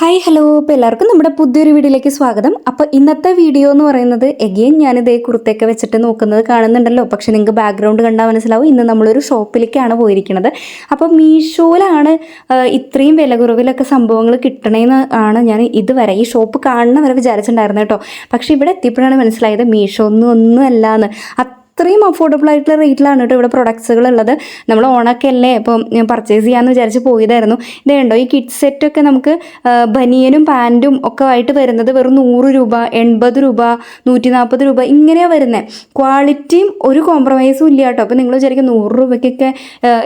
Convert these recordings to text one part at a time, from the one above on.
Hi hello അപ്പോൾ എല്ലാവർക്കും നമ്മുടെ പുതിയൊരു വീഡിയോയിലേക്ക് സ്വാഗതം. അപ്പോൾ ഇന്നത്തെ വീഡിയോ എന്ന് പറയുന്നത് എഗെയിൻ ഞാനിതേ കുർത്തയൊക്കെ വെച്ചിട്ട് നോക്കുന്നത് കാണുന്നുണ്ടല്ലോ. പക്ഷേ നിങ്ങൾക്ക് ബാക്ക്ഗ്രൗണ്ട് കണ്ടാൽ മനസ്സിലാവും. ഇന്ന് നമ്മളൊരു ഷോപ്പിലേക്കാണ് പോയിരിക്കുന്നത്. അപ്പോൾ മീഷോയിലാണ് ഇത്രയും വില കുറവിലൊക്കെ സംഭവങ്ങൾ കിട്ടണേന്ന് ആണ് ഞാൻ ഇതുവരെ ഈ ഷോപ്പ് കാണണവരെ വരെ വിചാരിച്ചിട്ടുണ്ടായിരുന്നു കേട്ടോ. പക്ഷേ ഇവിടെ എത്തിയപ്പോഴാണ് മനസ്സിലായത് മീഷോ ഒന്നും ഒന്നും അല്ലാന്ന് അത്രയും അഫോർഡബിൾ ആയിട്ടുള്ള റേറ്റിലാണ് കേട്ടോ ഇവിടെ പ്രൊഡക്ട്സുകൾ ഉള്ളത് നമ്മൾ ഓണൊക്കെ അല്ലേ ഇപ്പോൾ ഞാൻ പർച്ചേസ് ചെയ്യാമെന്ന് വിചാരിച്ച് പോയതായിരുന്നു. ഇതേ ഉണ്ടോ ഈ കിഡ് സെറ്റൊക്കെ നമുക്ക് ബനിയനും പാന്റും ഒക്കെ ആയിട്ട് വരുന്നത് വെറും നൂറ് രൂപ എൺപത് രൂപ നൂറ്റി നാൽപ്പത് രൂപ ഇങ്ങനെയാണ് വരുന്നത് ക്വാളിറ്റിയും ഒരു കോംപ്രമൈസും ഇല്ല കേട്ടോ അപ്പോൾ നിങ്ങൾ വിചാരിക്കും നൂറ് രൂപയ്ക്കൊക്കെ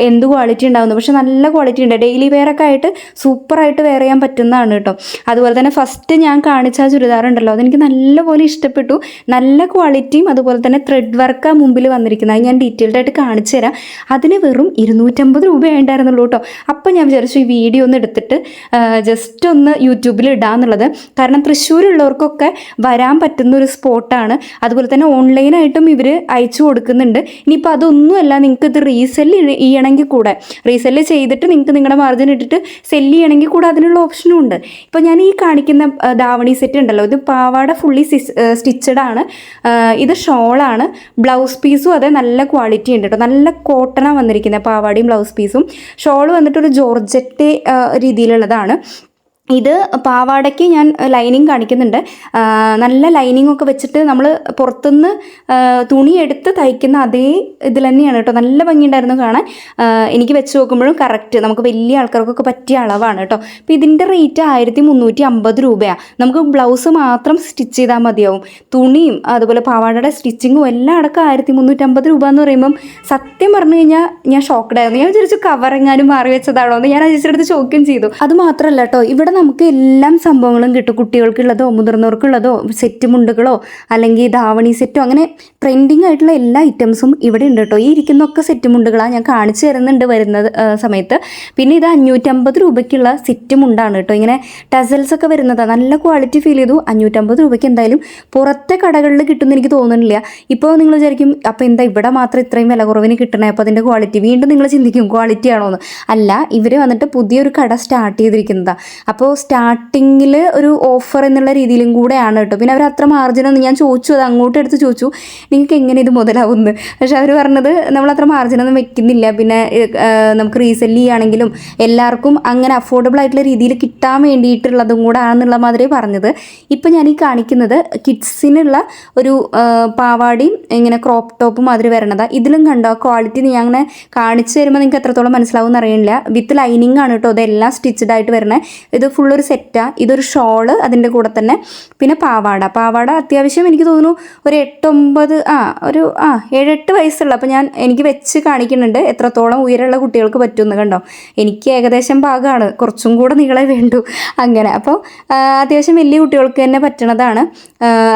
എന്ത് ക്വാളിറ്റി ഉണ്ടാവുന്നു. പക്ഷെ നല്ല ക്വാളിറ്റി ഉണ്ട്. ഡെയിലി വെയറൊക്കെ ആയിട്ട് സൂപ്പറായിട്ട് വെയർ ചെയ്യാൻ പറ്റുന്നതാണ് കേട്ടോ അതുപോലെ തന്നെ ഫസ്റ്റ് ഞാൻ കാണിച്ച ആ ചുരിദാർ ഉണ്ടല്ലോ അതെനിക്ക് നല്ലപോലെ ഇഷ്ടപ്പെട്ടു. നല്ല ക്വാളിറ്റിയും അതുപോലെ തന്നെ ത്രെഡ് വർക്ക് ആ മുമ്പിൽ വന്നിരിക്കുന്നത്. അത് ഞാൻ ഡീറ്റെയിൽഡ് ആയിട്ട് കാണിച്ചു തരാം. അതിന് വെറും ഇരുന്നൂറ്റമ്പത് രൂപ ഉണ്ടായിരുന്നുള്ളൂ കേട്ടോ. അപ്പം ഞാൻ വിചാരിച്ചു ഈ വീഡിയോ ഒന്ന് എടുത്തിട്ട് ജസ്റ്റ് ഒന്ന് യൂട്യൂബിൽ ഇടാന്നുള്ളത്. കാരണം തൃശ്ശൂരുള്ളവർക്കൊക്കെ വരാൻ പറ്റുന്ന ഒരു സ്പോട്ടാണ് അതുപോലെ തന്നെ ഓൺലൈനായിട്ടും ഇവർ അയച്ചു കൊടുക്കുന്നുണ്ട്. ഇനിയിപ്പോൾ അതൊന്നുമല്ല നിങ്ങൾക്ക് ഇത് റീസെൽ ചെയ്യണമെങ്കിൽ കൂടെ. റീസെൽ ചെയ്തിട്ട് നിങ്ങൾക്ക് നിങ്ങളുടെ മാർജിൻ ഇട്ടിട്ട് സെല്ല് ചെയ്യണമെങ്കിൽ കൂടെ അതിനുള്ള ഓപ്ഷനും ഉണ്ട്. ഇപ്പോൾ ഞാൻ ഈ കാണിക്കുന്ന ദാവണി സെറ്റ് ഉണ്ടല്ലോ. ഇത് പാവാട ഫുള്ളി സ്റ്റിച്ചഡ് ആണ്. ഇത് ഷോളാണ് ബ്ലൗസ് പീസും അതെ നല്ല ക്വാളിറ്റി ഉണ്ട് കേട്ടോ നല്ല കോട്ടണാണ് വന്നിരിക്കുന്നത് പാവാടിയും ബ്ലൗസ് പീസും ഷോൾ വന്നിട്ടൊരു ജോർജറ്റ് രീതിയിലുള്ളതാണ്. ഇത് പാവാടയ്ക്ക് ഞാൻ ലൈനിങ് കാണിക്കുന്നുണ്ട്. നല്ല ലൈനിങ് ഒക്കെ വെച്ചിട്ട് നമ്മൾ പുറത്തുനിന്ന് തുണിയെടുത്ത് തയ്ക്കുന്ന അതേ ഇതിൽ തന്നെയാണ് കേട്ടോ. നല്ല ഭംഗിയുണ്ടായിരുന്നു കാണാൻ. എനിക്ക് വെച്ച് നോക്കുമ്പോഴും കറക്റ്റ് നമുക്ക് വലിയ ആൾക്കാർക്കൊക്കെ പറ്റിയ അളവാണ് കേട്ടോ. അപ്പോൾ ഇതിന്റെ റേറ്റ് ആയിരത്തി മുന്നൂറ്റി അമ്പത് രൂപയാണ് നമുക്ക് ബ്ലൗസ് മാത്രം സ്റ്റിച്ച് ചെയ്താൽ മതിയാവും. തുണിയും അതുപോലെ പാവാടയുടെ സ്റ്റിച്ചിങ്ങും എല്ലാം അടക്കം ആയിരത്തി മുന്നൂറ്റമ്പത് രൂപ എന്ന് പറയുമ്പം സത്യം പറഞ്ഞു കഴിഞ്ഞാൽ ഞാൻ ഷോക്ക്ഡ് ആയിരുന്നു. ഞാൻ വിചാരിച്ചു കവറെങ്ങാനും മാറി വെച്ചതാണോ എന്ന് ഞാൻ അജിച്ചിട്ട് അടുത്ത് ചോദ്യം ചെയ്തു. അത് മാത്രമല്ല കേട്ടോ ഇവിടെ നമുക്ക് എല്ലാം സംഭവങ്ങളും കിട്ടും. കുട്ടികൾക്കുള്ളതോ മുതിർന്നവർക്കുള്ളതോ സെറ്റ് മുണ്ടുകളോ അല്ലെങ്കിൽ ധാവണി സെറ്റോ അങ്ങനെ ട്രെൻഡിങ് ആയിട്ടുള്ള എല്ലാ ഐറ്റംസും ഇവിടെ ഉണ്ട് കേട്ടോ ഈ ഇരിക്കുന്നൊക്കെ സെറ്റ് മുണ്ടുകളാണ് ഞാൻ കാണിച്ചു തരുന്നുണ്ട് വരുന്ന സമയത്ത്. പിന്നെ ഇത് അഞ്ഞൂറ്റമ്പത് രൂപയ്ക്കുള്ള സെറ്റ് മുണ്ടാണ് കേട്ടോ ഇങ്ങനെ ടസൽസ് ഒക്കെ വരുന്നതാണ് നല്ല ക്വാളിറ്റി ഫീൽ ചെയ്തു. അഞ്ഞൂറ്റമ്പത് രൂപയ്ക്ക് എന്തായാലും പുറത്തെ കടകളിൽ കിട്ടുമെന്ന് എനിക്ക് തോന്നുന്നില്ല. ഇപ്പോൾ നിങ്ങൾ വിചാരിക്കും അപ്പോൾ എന്താ ഇവിടെ മാത്രം ഇത്രയും വില കുറവിന് കിട്ടണേ? അപ്പോൾ അതിന്റെ ക്വാളിറ്റി വീണ്ടും നിങ്ങൾ ചിന്തിക്കും ക്വാളിറ്റി ആണോ എന്ന് അല്ല ഇവർ വന്നിട്ട് പുതിയൊരു കട സ്റ്റാർട്ട് ചെയ്തിരിക്കുന്നതാണ് അപ്പോൾ സ്റ്റാർട്ടിങ്ങിൽ ഒരു ഓഫർ എന്നുള്ള രീതിയിലും കൂടെയാണ് കേട്ടോ. പിന്നെ അവർ അത്ര മാർജിനൊന്നും ഞാൻ ചോദിച്ചു അത് അങ്ങോട്ട് എടുത്ത് ചോദിച്ചു നിങ്ങൾക്ക് എങ്ങനെ ഇത് മുതലാവുമെന്ന് പക്ഷെ അവർ പറഞ്ഞത് നമ്മൾ അത്ര മാർജിനൊന്നും വെക്കുന്നില്ല. പിന്നെ നമുക്ക് റീസെൽ ചെയ്യുകയാണെങ്കിലും എല്ലാവർക്കും അങ്ങനെ അഫോർഡബിൾ ആയിട്ടുള്ള രീതിയിൽ കിട്ടാൻ വേണ്ടിയിട്ടുള്ളതും കൂടെ ആണെന്നുള്ള മാതിരി പറഞ്ഞത്. ഇപ്പം ഞാൻ ഈ കാണിക്കുന്നത് കിഡ്സിനുള്ള ഒരു പാവാടിയും ഇങ്ങനെ ക്രോപ്പ് ടോപ്പ് മാതിരി വരണതാ. ഇതിലും കണ്ടോ ക്വാളിറ്റി ഞാൻ അങ്ങനെ കാണിച്ചു തരുമ്പോൾ നിങ്ങൾക്ക് എത്രത്തോളം മനസ്സിലാവും അറിയില്ല. വിത്ത് ലൈനിങ് ആണ് കേട്ടോ ഇതെല്ലാം സ്റ്റിച്ചഡ് ആയിട്ട് വരണേ. ഇത് ഫുൾ ഒരു സെറ്റാ ഇതൊരു ഷോൾ അതിന്റെ കൂടെ തന്നെ പിന്നെ പാവാട. പാവാട അത്യാവശ്യം എനിക്ക് തോന്നുന്നു ഒരു എട്ടൊമ്പത് ആ ഒരു ആ ഏഴെട്ട് വയസ്സുള്ള. അപ്പോൾ ഞാൻ എനിക്ക് വെച്ച് കാണിക്കുന്നുണ്ട്. എത്രത്തോളം ഉയരമുള്ള കുട്ടികൾക്ക് പറ്റുമെന്ന് കണ്ടോ. എനിക്ക് ഏകദേശം ഭാഗമാണ് കുറച്ചും കൂടെ നീളെ വേണ്ടു. അങ്ങനെ. അപ്പോൾ അത്യാവശ്യം വലിയ കുട്ടികൾക്ക് തന്നെ പറ്റണതാണ്.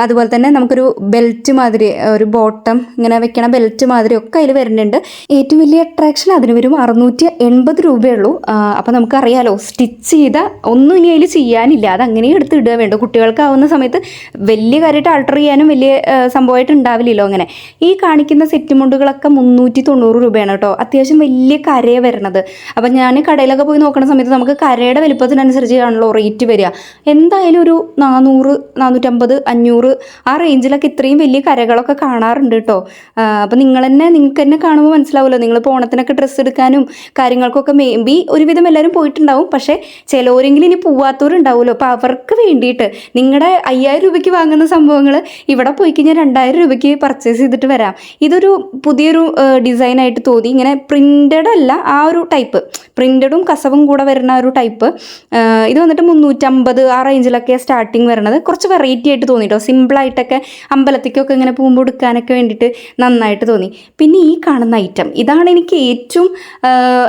അതുപോലെ തന്നെ നമുക്കൊരു ബെൽറ്റ് മാതിരി ഒരു ബോട്ടം ഇങ്ങനെ വെക്കണ ബെൽറ്റ് മാതിരി ഒക്കെ അതിൽ വരുന്നുണ്ട്. ഏറ്റവും വലിയ അട്രാക്ഷൻ അതിന് വരും അറുന്നൂറ്റി എൺപത് രൂപയുള്ളൂ അപ്പോൾ നമുക്കറിയാലോ സ്റ്റിച്ച് ചെയ്ത ഒന്നും ഇനി അതിൽ ചെയ്യാനില്ല. അത് അങ്ങനെ എടുത്ത് ഇടുക വേണ്ട കുട്ടികൾക്കാവുന്ന സമയത്ത് വലിയ കാര്യമായിട്ട് ആൾട്ടർ ചെയ്യാനും വലിയ സംഭവമായിട്ട് ഉണ്ടാവില്ലല്ലോ അങ്ങനെ. ഈ കാണിക്കുന്ന സെറ്റ് മുണ്ടുകളൊക്കെ മുന്നൂറ്റി തൊണ്ണൂറ് രൂപയാണ് കേട്ടോ. അത്യാവശ്യം വലിയ കരയെ വരണത് അപ്പം ഞാൻ കടയിലൊക്കെ പോയി നോക്കുന്ന സമയത്ത് നമുക്ക് കരയുടെ വലിപ്പത്തിനനുസരിച്ച് ആണല്ലോ റേറ്റ് വരിക. എന്തായാലും ഒരു നാനൂറ് നാനൂറ്റമ്പത് അഞ്ഞൂറ് ആ റേഞ്ചിലൊക്കെ ഇത്രയും വലിയ കരകളൊക്കെ കാണാറുണ്ട് കേട്ടോ. അപ്പം നിങ്ങൾ തന്നെ നിങ്ങൾക്ക് തന്നെ കാണുമ്പോൾ മനസ്സിലാവുമല്ലോ. നിങ്ങൾ ഓണത്തിനൊക്കെ ഡ്രസ്സ് എടുക്കാനും കാര്യങ്ങൾക്കൊക്കെ മേ ബി ഒരുവിധം എല്ലാവരും പോയിട്ടുണ്ടാവും. പക്ഷേ ചിലവരെങ്കിലും ഇനി പോവാത്തവരുണ്ടാവുമല്ലോ. അപ്പോൾ അവർക്ക് വേണ്ടിയിട്ട് നിങ്ങളുടെ അയ്യായിരം രൂപയ്ക്ക് വാങ്ങുന്ന സംഭവങ്ങൾ ഇവിടെ പോയി കഴിഞ്ഞാൽ രണ്ടായിരം രൂപയ്ക്ക് പർച്ചേസ് ചെയ്തിട്ട് വരാം. ഇതൊരു പുതിയൊരു ഡിസൈനായിട്ട് തോന്നി. ഇങ്ങനെ പ്രിന്റഡ് അല്ല ആ ഒരു ടൈപ്പ് പ്രിന്റഡും കസവും കൂടെ വരുന്ന ഒരു ടൈപ്പ് ഇത് വന്നിട്ട് മുന്നൂറ്റമ്പത് ആ റേഞ്ചിലൊക്കെ സ്റ്റാർട്ടിങ് വരണത്. കുറച്ച് വെറൈറ്റി ആയിട്ട് തോന്നി കേട്ടോ സിമ്പിളായിട്ടൊക്കെ അമ്പലത്തേക്കൊക്കെ ഇങ്ങനെ പോകുമ്പോൾ എടുക്കാനൊക്കെ വേണ്ടിയിട്ട് നന്നായിട്ട് തോന്നി. പിന്നെ ഈ കാണുന്ന ഐറ്റം ഇതാണ് എനിക്ക് ഏറ്റവും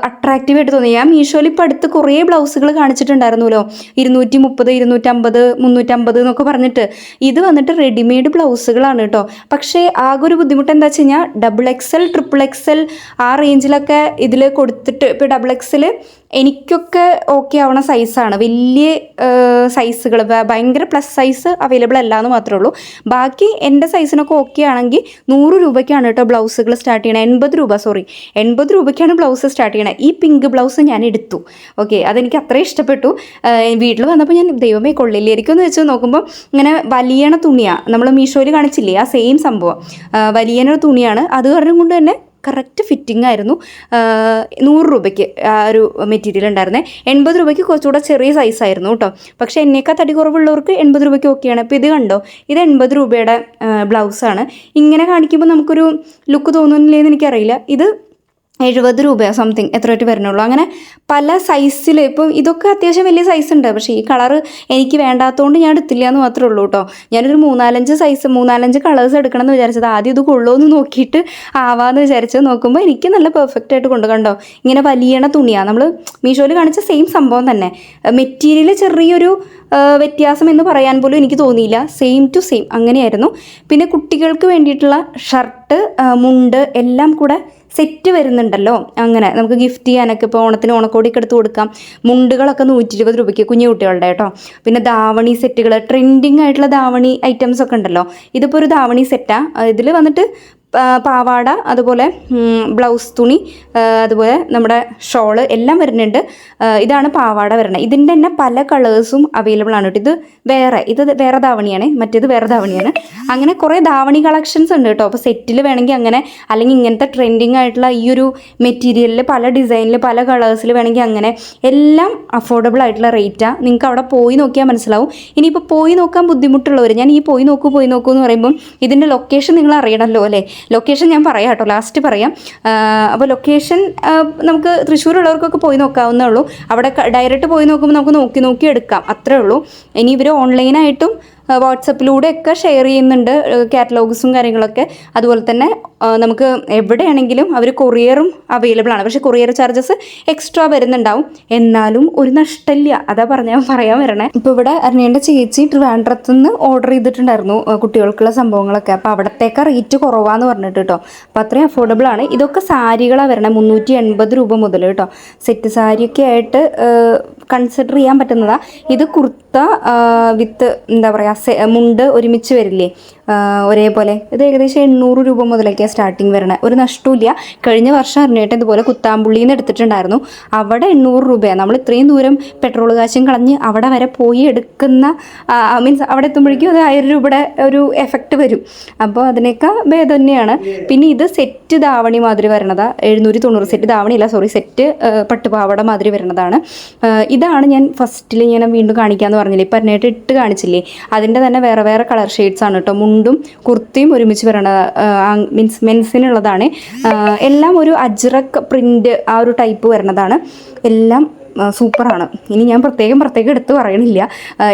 അട്രാക്റ്റീവ് ആയിട്ട് തോന്നി. ഞാൻ മീഷോയിൽ ഇപ്പോൾ അടുത്ത് കുറേ ബ്ലൗസുകൾ കാണിച്ചിട്ടുണ്ടായിരുന്നല്ലോ. ഇരുന്നൂറ്റി മുപ്പത് ഇരുന്നൂറ്റമ്പത് മുന്നൂറ്റമ്പത് എന്നൊക്കെ പറഞ്ഞിട്ട്. ഇത് വന്നിട്ട് റെഡിമെയ്ഡ് ബ്ലൗസുകളാണ് കേട്ടോ പക്ഷേ ആകെ ഒരു ബുദ്ധിമുട്ട് എന്താ വെച്ച് കഴിഞ്ഞാൽ ഡബിൾ എക്സൽ ട്രിപ്പിൾ എക്സൽ ആ റേഞ്ചിലൊക്കെ ഇതിൽ കൊടുത്തിട്ട് ഇപ്പോൾ ഡബിൾ എക്സൽ എനിക്കൊക്കെ ഓക്കെ ആവണ സൈസാണ് വലിയ സൈസുകൾ ഭയങ്കര പ്ലസ് സൈസ് അവൈലബിൾ അല്ല എന്ന് മാത്രമേ ഉള്ളൂ. ബാക്കി എന്റെ സൈസിനൊക്കെ ഓക്കെ ആണെങ്കിൽ നൂറ് രൂപയ്ക്കാണ് കേട്ടോ ബ്ലൗസുകൾ സ്റ്റാർട്ട് ചെയ്യണത് എൺപത് രൂപ സോറി എൺപത് രൂപയ്ക്കാണ് ബ്ലൗസ് സ്റ്റാർട്ട് ചെയ്യണത് ഈ പിങ്ക് ബ്ലൗസ് ഞാൻ എടുത്തു. ഓക്കെ അതെനിക്ക് അത്രയും ഇഷ്ടപ്പെട്ടു. വീട്ടിൽ വന്നപ്പോൾ ഞാൻ ദൈവമേ കൊള്ളില്ലായിരിക്കും എന്ന് വെച്ച് നോക്കുമ്പോൾ ഇങ്ങനെ വലിയണ തുണിയാണ് നമ്മൾ മീഷോയിൽ കാണിച്ചില്ലേ ആ സെയിം സംഭവം. വലിയണ തുണിയാണ്. അത് കാരണം കൊണ്ട് തന്നെ കറക്റ്റ് ഫിറ്റിംഗ് ആയിരുന്നു. നൂറ് രൂപയ്ക്ക് ആ ഒരു മെറ്റീരിയൽ ഉണ്ടായിരുന്നത് എൺപത് രൂപയ്ക്ക് കുറച്ചുകൂടെ ചെറിയ സൈസ് ആയിരുന്നു കേട്ടോ പക്ഷേ എന്നേക്കാൾ തടി കുറവുള്ളവർക്ക് എൺപത് രൂപയ്ക്ക് ഓക്കെയാണ് അപ്പോൾ ഇത് കണ്ടോ? ഇത് എൺപത് രൂപയുടെ ബ്ലൗസാണ് ഇങ്ങനെ കാണിക്കുമ്പോൾ നമുക്കൊരു ലുക്ക് തോന്നുന്നില്ലേന്ന് എനിക്കറിയില്ല. ഇത് എഴുപത് രൂപയോ സംതിങ് എത്ര രൂപ വരുന്നുള്ളൂ. അങ്ങനെ പല സൈസിൽ ഇപ്പം ഇതൊക്കെ അത്യാവശ്യം വലിയ സൈസ് ഉണ്ട്. പക്ഷേ ഈ കളറ് എനിക്ക് വേണ്ടാത്തതുകൊണ്ട് ഞാൻ എടുത്തില്ല എന്ന് മാത്രമേ ഉള്ളൂ കേട്ടോ ഞാനൊരു മൂന്നാലഞ്ച് സൈസ് മൂന്നാലഞ്ച് കളേഴ്സ് എടുക്കണമെന്ന് വിചാരിച്ചത് ആദ്യം ഇത് കൊള്ളുമെന്ന് നോക്കിയിട്ട് ആവാന്ന് വിചാരിച്ച് നോക്കുമ്പോൾ എനിക്ക് നല്ല പെർഫെക്റ്റ് ആയിട്ട് കൊണ്ട് കണ്ടോ. ഇങ്ങനെ വലിയണ തുണിയാണ് നമ്മൾ മീഷോയിൽ കാണിച്ച സെയിം സംഭവം തന്നെ. മെറ്റീരിയൽ ചെറിയൊരു വ്യത്യാസം എന്ന് പറയാൻ പോലും എനിക്ക് തോന്നിയില്ല. സെയിം ടു സെയിം അങ്ങനെയായിരുന്നു. പിന്നെ കുട്ടികൾക്ക് വേണ്ടിയിട്ടുള്ള ഷർട്ട് മുണ്ട് എല്ലാം കൂടെ സെറ്റ് വരുന്നുണ്ടല്ലോ. അങ്ങനെ നമുക്ക് ഗിഫ്റ്റ് ചെയ്യാനൊക്കെ ഇപ്പോൾ ഓണത്തിന് ഓണക്കോടിയൊക്കെ എടുത്ത് കൊടുക്കാം. മുണ്ടുകളൊക്കെ നൂറ്റി ഇരുപത് രൂപയ്ക്ക് കുഞ്ഞു കുട്ടികളുടെ കേട്ടോ. പിന്നെ ധാവണി സെറ്റുകൾ ട്രെൻഡിങ് ആയിട്ടുള്ള ധാവണി ഐറ്റംസ് ഒക്കെ ഉണ്ടല്ലോ. ഇതിപ്പോൾ ഒരു ധാവണി സെറ്റാണ് ഇതിൽ വന്നിട്ട് പാവാട അതുപോലെ ബ്ലൗസ് തുണി അതുപോലെ നമ്മുടെ ഷോൾ എല്ലാം വരുന്നുണ്ട്. ഇതാണ് പാവാട വരുന്നത് ഇതിന്റെ തന്നെ പല കളേഴ്സും അവൈലബിൾ ആണ് കേട്ടോ. ഇത് വേറെ ഇത് വേറെ ധാവണിയാണ് മറ്റേത് വേറെ ധാവണിയാണ്. അങ്ങനെ കുറേ ധാവണി കളക്ഷൻസ് ഉണ്ട് കേട്ടോ. അപ്പോൾ സെറ്റിൽ വേണമെങ്കിൽ അങ്ങനെ അല്ലെങ്കിൽ ഇങ്ങനത്തെ ട്രെൻഡിങ് ആയിട്ടുള്ള ഈ ഒരു മെറ്റീരിയലിൽ പല ഡിസൈനിൽ പല കളേഴ്സിൽ വേണമെങ്കിൽ അങ്ങനെ എല്ലാം അഫോർഡബിൾ ആയിട്ടുള്ള റേറ്റാണ് നിങ്ങൾക്ക് അവിടെ പോയി നോക്കിയാൽ മനസ്സിലാവും. ഇനിയിപ്പോൾ പോയി നോക്കാൻ ബുദ്ധിമുട്ടുള്ളവർ ഞാൻ ഈ പോയി നോക്കൂ പോയി നോക്കൂ എന്ന് പറയുമ്പം ഇതിന്റെ ലൊക്കേഷൻ നിങ്ങൾ അറിയണമല്ലോ അല്ലേ? ലൊക്കേഷൻ ഞാൻ പറയാം കേട്ടോ ലാസ്റ്റ് പറയാം. അപ്പോൾ ലൊക്കേഷൻ നമുക്ക് തൃശ്ശൂരുള്ളവർക്കൊക്കെ പോയി നോക്കാവുന്നേ ഉള്ളൂ. അവിടെ ഡയറക്റ്റ് പോയി നോക്കുമ്പോൾ നമുക്ക് നോക്കി നോക്കി എടുക്കാം. അത്രേ ഉള്ളൂ. ഇനി ഇവർ ഓൺലൈനായിട്ടും വാട്സപ്പിലൂടെ ഒക്കെ ഷെയർ ചെയ്യുന്നുണ്ട് കാറ്റലോഗ്സും കാര്യങ്ങളൊക്കെ. അതുപോലെ തന്നെ നമുക്ക് എവിടെയാണെങ്കിലും അവർ കൊറിയറും അവൈലബിൾ ആണ്. പക്ഷേ കൊറിയർ ചാർജസ് എക്സ്ട്രാ വരുന്നുണ്ടാവും. എന്നാലും ഒരു നഷ്ടമില്ല. അതാ പറഞ്ഞാൽ പറയാൻ വരണേ. ഇപ്പോൾ ഇവിടെ അരുണേന്റെ ചേച്ചി ട്രിവാൻഡ്രത്ത് നിന്ന് ഓർഡർ ചെയ്തിട്ടുണ്ടായിരുന്നു കുട്ടികൾക്കുള്ള സംഭവങ്ങളൊക്കെ. അപ്പോൾ അവിടത്തേക്ക് റേറ്റ് കുറവാന്ന് പറഞ്ഞിട്ട് കേട്ടോ. അപ്പോൾ അത്രയും അഫോർഡബിൾ ആണ്. ഇതൊക്കെ സാരികളാണ് വരണേ മുന്നൂറ്റി എൺപത് രൂപ മുതൽ കേട്ടോ. സെറ്റ് സാരിയൊക്കെ ആയിട്ട് കൺസിഡർ ചെയ്യാൻ പറ്റുന്നതാണ് ഇത് കുർത്ത വിത്ത് എന്താ പറയുക മുണ്ട് ഒരുമിച്ച് വരില്ലേ? ഒരേപോലെ. ഇത് ഏകദേശം എണ്ണൂറ് രൂപ മുതലൊക്കെയാണ് സ്റ്റാർട്ടിങ് വരണത് ഒരു നഷ്ടമില്ല കഴിഞ്ഞ വർഷം അറിഞ്ഞിട്ട് ഇതുപോലെ കുത്താമ്പുള്ളിയിൽ നിന്ന് എടുത്തിട്ടുണ്ടായിരുന്നു. അവിടെ എണ്ണൂറ് രൂപയാണ് നമ്മൾ ഇത്രയും ദൂരം പെട്രോൾ കാശും കളഞ്ഞ് അവിടെ വരെ പോയി എടുക്കുന്ന മീൻസ് അവിടെ എത്തുമ്പോഴേക്കും അത് ആയിരം രൂപയുടെ ഒരു എഫക്റ്റ് വരും. അപ്പോൾ അതിനേക്കാൾ ഭേദം തന്നെയാണ്. പിന്നെ ഇത് സെറ്റ് ധാവണി മാതിരി വരണതാ. എഴുന്നൂറ്റി തൊണ്ണൂറ് സെറ്റ് ധാവണി അല്ല സോറി സെറ്റ് പട്ടുപാവട മാതിരി വരണതാണ്. ഇതാണ് ഞാൻ ഫസ്റ്റിൽ ഞാൻ വീണ്ടും കാണിക്കാമെന്ന് പറഞ്ഞില്ലേ? ഇപ്പം അറിഞ്ഞിട്ട് ഇട്ട് കാണിച്ചില്ലേ? അതിന്റെ തന്നെ വേറെ വേറെ കളർ ഷെയ്ഡ്സ് ആണ് കേട്ടോ കുർത്തിയും ഒരുമിച്ച് വരണ മീൻസ് മെൻസിനുള്ളതാണ് എല്ലാം ഒരു അജ്രക് പ്രിന്റ് ആ ഒരു ടൈപ്പ് വരണതാണ് എല്ലാം സൂപ്പറാണ്. ഇനി ഞാൻ പ്രത്യേകം പ്രത്യേകം എടുത്ത് പറയണില്ല.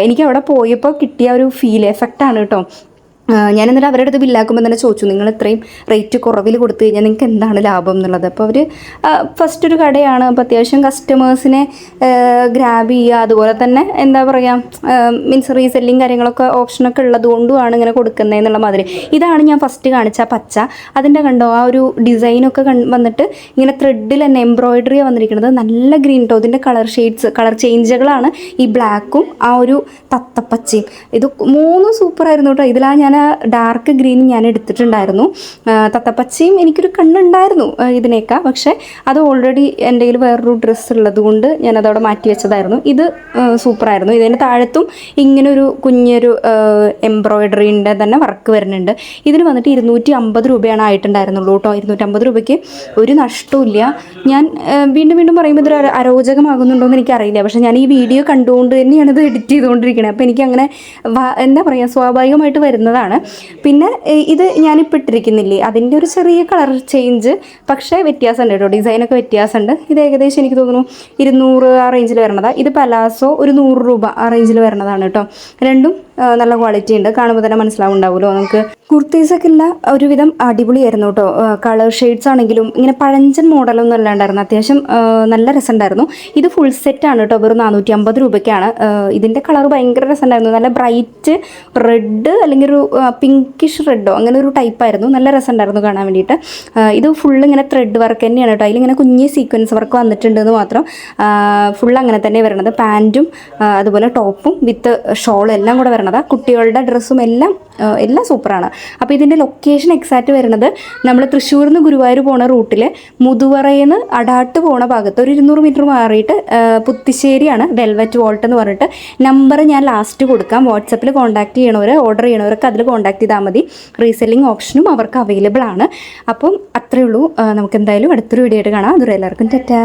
എനിക്ക് അവിടെ പോയപ്പോൾ കിട്ടിയ ഒരു ഫീൽ എഫക്റ്റാണ് കേട്ടോ. ഞാൻ എന്നിട്ട് അവരുടെ അടുത്ത് ബില്ലാക്കുമ്പോൾ തന്നെ ചോദിച്ചു നിങ്ങൾ ഇത്രയും റേറ്റ് കുറവിൽ കൊടുത്തു കഴിഞ്ഞാൽ നിങ്ങൾക്ക് എന്താണ് ലാഭം എന്നുള്ളത്? അപ്പോൾ അവർ ഫസ്റ്റ് ഒരു കടയാണ്. അപ്പോൾ അത്യാവശ്യം കസ്റ്റമേഴ്സിനെ ഗ്രാബ് ചെയ്യുക. അതുപോലെ തന്നെ എന്താ പറയുക മീൻസ് റീസെല്ലിങ് കാര്യങ്ങളൊക്കെ ഓപ്ഷനൊക്കെ ഉള്ളത് കൊണ്ടുമാണ് ഇങ്ങനെ കൊടുക്കുന്നത് എന്നുള്ള മാതിരി. ഇതാണ് ഞാൻ ഫസ്റ്റ് കാണിച്ച പച്ച. അതിന്റെ കണ്ടോ ആ ഒരു ഡിസൈനൊക്കെ വന്നിട്ട് ഇങ്ങനെ ത്രെഡിൽ തന്നെ എംബ്രോയിഡറി വന്നിരിക്കുന്നത്. നല്ല ഗ്രീൻ ടോ ഇതിന്റെ കളർ ഷെയ്ഡ്സ് കളർ ചേഞ്ചുകളാണ് ഈ ബ്ലാക്കും ആ ഒരു തത്തപ്പച്ചയും. ഇത് മൂന്നും സൂപ്പറായിരുന്നു കേട്ടോ. ഇതിലാണ് ഞാൻ ഡാർക്ക് ഗ്രീൻ ഞാൻ എടുത്തിട്ടുണ്ടായിരുന്നു. തത്തപ്പച്ചയും എനിക്കൊരു കണ്ണുണ്ടായിരുന്നു ഇതിനേക്കാ. പക്ഷേ അത് ഓൾറെഡി എന്റെ കയ്യിൽ വേറൊരു ഡ്രസ്സ് ഉള്ളത് കൊണ്ട് ഞാനതവിടെ മാറ്റി വെച്ചതായിരുന്നു. ഇത് സൂപ്പറായിരുന്നു. ഇതിന് താഴത്തും ഇങ്ങനൊരു കുഞ്ഞൊരു എംബ്രോയിഡറിന്റെ തന്നെ വർക്ക് വരുന്നുണ്ട്. ഇതിന് വന്നിട്ട് ഇരുന്നൂറ്റി അമ്പത് രൂപയാണ് ആയിട്ടുണ്ടായിരുന്നുള്ളൂ കേട്ടോ. ഇരുന്നൂറ്റമ്പത് രൂപയ്ക്ക് ഒരു നഷ്ടമില്ല ഞാൻ വീണ്ടും വീണ്ടും പറയുമ്പോൾ ഇതൊരു അര- അരോചകമാകുന്നുണ്ടോ എന്ന് എനിക്കറിയില്ല. പക്ഷേ ഞാൻ ഈ വീഡിയോ കണ്ടുകൊണ്ട് തന്നെയാണ് ഇത് എഡിറ്റ് ചെയ്തുകൊണ്ടിരിക്കുന്നത് അപ്പോൾ എനിക്കങ്ങനെ എന്താ പറയുക സ്വാഭാവികമായിട്ട് വരുന്നതാണ്. പിന്നെ ഏ, ഇത് ഞാനിപ്പോൾ ഇട്ടിരിക്കുന്നില്ലേ അതിന്റെ ഒരു ചെറിയ കളർ ചേഞ്ച് പക്ഷേ വ്യത്യാസമുണ്ട് കേട്ടോ. ഡിസൈനൊക്കെ വ്യത്യാസമുണ്ട്. ഇത് ഏകദേശം എനിക്ക് തോന്നുന്നു ഇരുന്നൂറ് ആ റേഞ്ചിൽ വരണതാണ് ഇത് പലാസോ ഒരു നൂറ് രൂപ ആ റേഞ്ചിൽ വരണതാണ് കേട്ടോ. രണ്ടും നല്ല ക്വാളിറ്റി ഉണ്ട്. കാണുമ്പോൾ തന്നെ മനസ്സിലാവുണ്ടാവുമല്ലോ. നമുക്ക് കുർത്തീസൊക്കെ ഉള്ള ഒരുവിധം അടിപൊളിയായിരുന്നു കേട്ടോ. കളർ ഷെയ്ഡ്സ് ആണെങ്കിലും ഇങ്ങനെ പഴഞ്ചൻ മോഡലൊന്നും അല്ലാണ്ടായിരുന്നു. അത്യാവശ്യം നല്ല രസമുണ്ടായിരുന്നു. ഇത് ഫുൾ സെറ്റാണ് കേട്ടോ. വെറും നാനൂറ്റി അമ്പത് രൂപയ്ക്കാണ് ഇതിന്റെ കളർ ഭയങ്കര രസമുണ്ടായിരുന്നു. നല്ല ബ്രൈറ്റ് റെഡ് അല്ലെങ്കിൽ ഒരു പിങ്കിഷ് റെഡോ അങ്ങനെ ഒരു ടൈപ്പായിരുന്നു നല്ല രസമുണ്ടായിരുന്നു കാണാൻ വേണ്ടിയിട്ട്. ഇത് ഫുൾ ഇങ്ങനെ ത്രെഡ് വർക്ക് തന്നെയാണ് കേട്ടോ. അതിലിങ്ങനെ കുഞ്ഞ് സീക്വൻസ് വർക്ക് വന്നിട്ടുണ്ടെന്ന് മാത്രം ഫുൾ അങ്ങനെ തന്നെ വരണത്. പാന്റും അതുപോലെ ടോപ്പും വിത്ത് ഷോളും എല്ലാം കൂടെ വരണത്. കുട്ടികളുടെ ഡ്രസ്സും എല്ലാം എല്ലാം സൂപ്പറാണ് അപ്പോൾ ഇതിന്റെ ലൊക്കേഷൻ എക്സാക്റ്റ് വരുന്നത് നമ്മൾ തൃശ്ശൂരിൽ നിന്ന് ഗുരുവായൂർ പോണ റൂട്ടിൽ മുതുവറയിൽ നിന്ന് അടാട്ട് പോണ ഭാഗത്ത് ഒരു ഇരുന്നൂറ് മീറ്റർ മാറിയിട്ട് പുത്തിശ്ശേരിയാണ് വെൽവെറ്റ് വോൾട്ട് എന്ന് പറഞ്ഞിട്ട് നമ്പർ ഞാൻ ലാസ്റ്റ് കൊടുക്കാം. വാട്സപ്പിൽ കോൺടാക്ട് ചെയ്യണവർ ഓർഡർ ചെയ്യണവരൊക്കെ അതിൽ കോൺടാക്ട് ചെയ്താൽ മതി. റീസെല്ലിംഗ് ഓപ്ഷനും അവർക്ക് അവൈലബിൾ ആണ്. അപ്പം അത്രയേ ഉള്ളൂ. നമുക്ക് എന്തായാലും അടുത്തൊരു വീഡിയോ ആയിട്ട് കാണാം. അതുവരെ എല്ലാവർക്കും ടെറ്റാ.